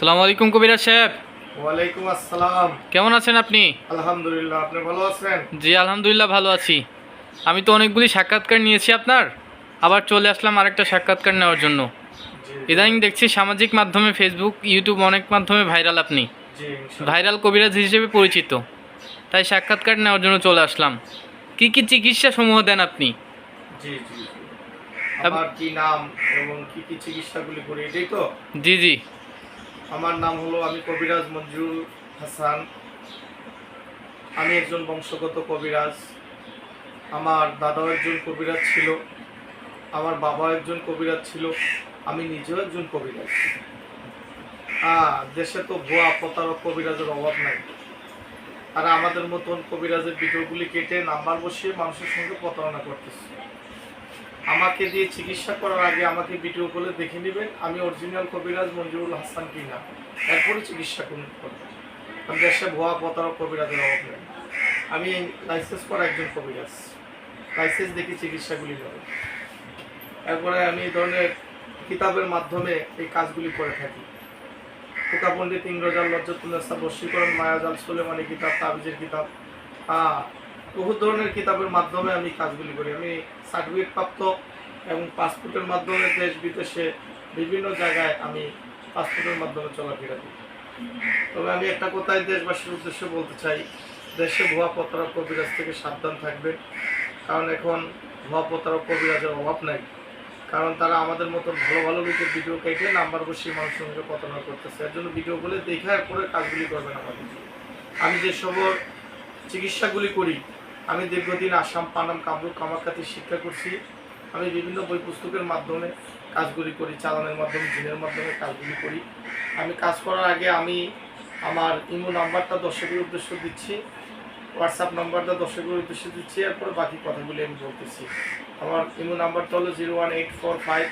সালামু আলাইকুম কবিরাজ সাহেব। ওয়ালাইকুম আসসালাম। কেমন আছেন আপনি? আলহামদুলিল্লাহ আপনি ভালো আছেন? জি আলহামদুলিল্লাহ ভালো আছি। আমি তো অনেকগুলি সাক্ষাৎকার নিয়েছি আপনার। আবার চলে আসলাম আরেকটা সাক্ষাৎকার নেওয়ার জন্য। ইদানিং দেখছি সামাজিক মাধ্যমে ফেসবুক ইউটিউব অনেক মাধ্যমে ভাইরাল আপনি। ভাইরাল কবিরাজ হিসেবে পরিচিত। তাই সাক্ষাৎকার নেওয়ার জন্য চলে আসলাম। কি কি চিকিৎসা সমূহ দেন আপনি? জি জি জি। কি নাম এবং কি কি চিকিৎসাগুলি করি এটাই তো? জি জি। আমার নাম হলো আমি কবিরাজ মঞ্জুরুল হাসান। আমি একজন বংশগত কবিরাজ। আমার দাদাও একজন কবিরাজ ছিল। আমার বাবা একজন কবিরাজ ছিল। আমি নিজেও একজন কবিরাজ। হ্যাঁ দেশে তো ভুয়া প্রতারক কবিরাজের অভাব নাই। আর আমাদের মতন কবিরাজের ভিডিওগুলি কেটে নাম্বার বসিয়ে মানুষের সঙ্গে প্রতারণা করতেছে। আমাকে দিয়ে চিকিৎসা করার আগে আমাকে ভিডিও করে দেখে নেবেন। আমি অরিজিনাল কবিরাজ মঞ্জুরুল হাসান কিনা। এরপরে চিকিৎসা করুন। কারণ দেশে ভুয়া প্রতারক কবিরাজের অভাব নেই। আমি লাইসেন্স করা একজন কবিরাজ। লাইসেন্স দেখে চিকিৎসাগুলি নেব এরপরে আমি এই ধরনের কিতাবের মাধ্যমে এই কাজগুলি করে থাকি। খোকা পণ্ডিত ইংরেজাল লজ্জতুল্লাসা বশীকরণ মায়াজাল সুলেমানি কিতাব, তাবিজের কিতাব। বহু ধরনের কিতাবের মাধ্যমে আমি কাজগুলি করি। আমি সার্টিফিকেট প্রাপ্ত এবং পাসপোর্টের মাধ্যমে দেশ বিদেশে বিভিন্ন জায়গায় আমি পাসপোর্টের মাধ্যমে চলাফেরা করি। তবে আমি একটা কথাই দেশবাসীর উদ্দেশ্যে বলতে চাই, দেশে ভুয়া প্রতারক কবিরাজ থেকে সাবধান থাকবে কারণ এখন ভুয়া প্রতারক কবিরাজের অভাব নাই। কারণ তারা আমাদের মতো ভালো ভালো লোকের ভিডিও কেটে নাম্বার বসিয়ে মানুষের সঙ্গে প্রতারণা করতেছে। এর জন্য ভিডিওগুলো দেখে পরে কাজগুলি করবেন আমাদের। আমি যে সবর চিকিৎসাগুলি করি আমি দীর্ঘদিন আসাম পানাম কামরূপ কামারকাতি শিক্ষা করছি। আমি বিভিন্ন বই পুস্তকের মাধ্যমে কাজগুলি করি, চালানের মাধ্যমে, জিনের মাধ্যমে কাজগুলি করি। আমি কাজ করার আগে আমি আমার ইমো নাম্বারটা দর্শকের উদ্দেশ্য দিচ্ছি, হোয়াটসঅ্যাপ নাম্বারটা দর্শকের উদ্দেশ্যে দিচ্ছি, এরপরে বাকি কথাগুলি আমি বলতেছি। আমার ইমো নাম্বারটা হলো zero one eight four five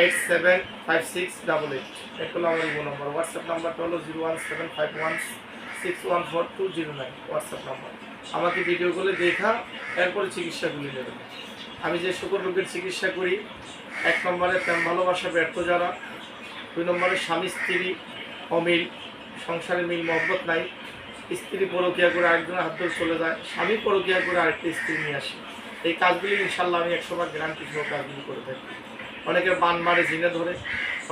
eight seven five six double eight. এটা হলো আমার ইমো নাম্বার। হোয়াটসঅ্যাপ নাম্বারটা হলো zero one seven five one six one four two zero nine. WhatsApp number. আমাকে ভিডিও ভিডিওগুলো দেখা, এরপরে চিকিৎসাগুলি নেবেন আমি যে শুকর রোগের চিকিৎসা করি, এক নম্বরে প্রেম, ভালোবাসা, ব্যর্থ যারা, দুই নম্বরে স্বামী, স্ত্রী, অমিল, সংসারে মিল, মহব্বত নাই, স্ত্রী পরকিয়া করে আরেকজনের হাত ধরে চলে যায়, স্বামী পরকিয়া করে আরেকটা স্ত্রী নিয়ে আসে। এই কাজগুলি ইনশাল্লাহ আমি একশো বার গ্যারান্টি সহ কাজগুলি করে থাকি। অনেকের বান মারে, জিনে ধরে,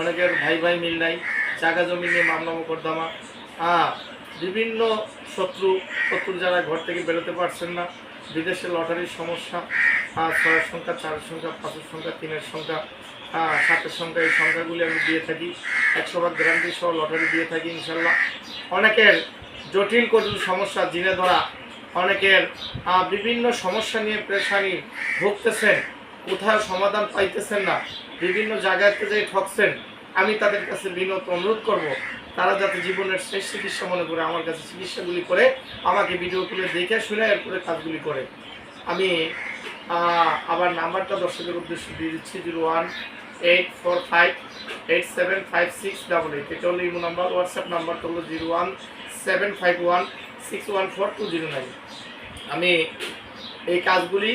অনেকের ভাই ভাই মিল নাই জায়গা জমি নিয়ে মামলা মোকদ্দমা হ্যাঁ বিভিন্ন শত্রু শত্রু যারা ঘর থেকে বেরোতে পারছেন না, বিদেশে লটারির সমস্যা ছয়ের সংখ্যা, চারের সংখ্যা, পাঁচের সংখ্যা, তিনের সংখ্যা সাতের সংখ্যা, এই সংখ্যাগুলি আমি দিয়ে থাকি। একশো ভাগ গ্যারান্টি সহ লটারি দিয়ে থাকি ইনশাল্লাহ অনেকের জটিল, কঠিন সমস্যা জিনে ধরা, অনেকের বিভিন্ন সমস্যা নিয়ে প্রেশানি ভুগতেছেন, কোথাও সমাধান পাইতেছেন না, বিভিন্ন জায়গাতে যে ঠকছেন, আমি তাদের কাছে বিনত অনুরোধ করব। তারা যাতে জীবনের শেষ চিকিৎসা মনে করে, আমার কাছে চিকিৎসাগুলি করে, আমাকে ভিডিও করে দেখে শুনে এরপরে কাজগুলি করে। আমি আবার নাম্বারটা দর্শকের উদ্দেশ্যে দিয়ে দিচ্ছি, zero one, eight four five, eight seven five six double eight. এটা হলো ইমো নাম্বার, হোয়াটসঅ্যাপ নাম্বারটা হলো zero one, seven five one, six one four two zero nine. আমি এই কাজগুলি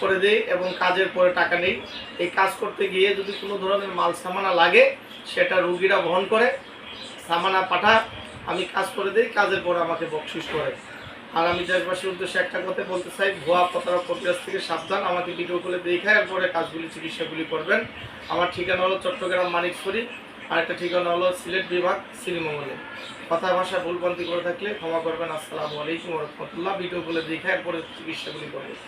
করে দিই এবং কাজের পরে টাকা নেই। এই কাজ করতে গিয়ে যদি কোনো ধরনের মাল সামানা লাগে, সেটা রুগীরা বহন করে। সামানা পাঠা, আমি কাজ করে দিই, কাজের পরে আমাকে বকশিস করে। আর আমি দেশবাসীর উদ্দেশ্যে একটা কথা বলতে চাই, ভুয়া প্রতারক কপিরাজ থেকে সাবধান, আমাকে ভিডিও করে দেখায় এরপরে কাজগুলি, চিকিৎসাগুলি করবেন। আমার ঠিকানা হলো চট্টগ্রাম মানিকপুরি আর একটা ঠিকানা হলো সিলেট বিভাগ, শ্রীমঙ্গলে। কথা, ভাষা, ভুলভ্রান্তি করে থাকলে ক্ষমা করবেন। আসসালামু আলাইকুম রহমতুল্লাহ। ভিডিওগুলো দেখায় এরপরে চিকিৎসাগুলি করবেন।